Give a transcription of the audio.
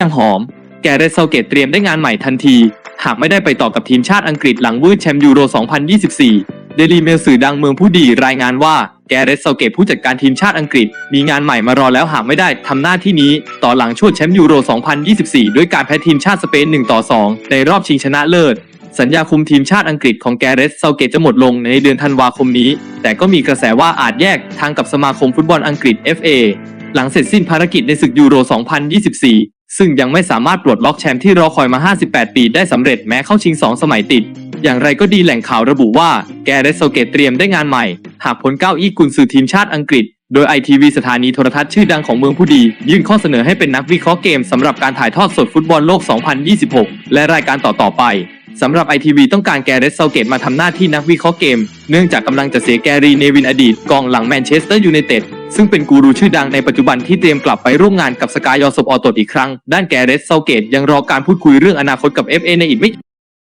ยังหอม แกเรตเซาเกตเตรียมได้งานใหม่ทันที หากไม่ได้ไปต่อกับทีมชาติอังกฤษหลังวืดแชมป์ยูโร 2024 เดลีเมลสื่อดังเมืองผู้ดีรายงานว่า แกเรตเซาเกตผู้จัดการทีมชาติอังกฤษ มีงานใหม่มารอแล้วหากไม่ได้ทำหน้าที่นี้ ต่อหลังชวดแชมป์ยูโร 2024 ด้วยการแพ้ทีมชาติสเปน 1 ต่อ 2 ในรอบชิงชนะเลิศ สัญญาคุมทีมชาติอังกฤษของแกเรตเซาเกตจะหมดลงในเดือนธันวาคมนี้ แต่ก็มีกระแสว่าอาจแยกทางกับสมาคมฟุตบอลอังกฤษ FA หลังเสร็จสิ้นภารกิจในศึกยูโร 2024 ซึ่งยังไม่สามารถปลดล็อกแชมป์ที่รอคอยมา 58 ปีได้สำเร็จแม้เข้าชิง 2 สมัยติด อย่างไรก็ดีแหล่งข่าวระบุว่าแกเรตเซเกตเตรียมได้งานใหม่ หากผลเก้าอี้กุนซือทีมชาติอังกฤษ โดยไอทีวีสถานีโทรทัศน์ชื่อดังของเมืองผู้ดี ยื่นข้อเสนอให้เป็นนักวิเคราะห์เกมสำหรับการถ่ายทอดสดฟุตบอลโลก 2026 และรายการต่อๆไป สำหรับ ITV ต้องการแกเรสเซาเกตมาทำหน้าที่นักวิเคราะห์เกม เนื่องจากกำลังจะเสียแกรีเนวินอดีตกองหลังแมนเชสเตอร์ยูไนเต็ดซึ่งเป็นกูรูชื่อดังในปัจจุบันที่เตรียมกลับไปร่วมงานกับสกายยอสบออตดอีกครั้ง ด้านแกเรสเซาเกตยังรอการพูดคุยเรื่องอนาคตกับ FA ในอีกไม่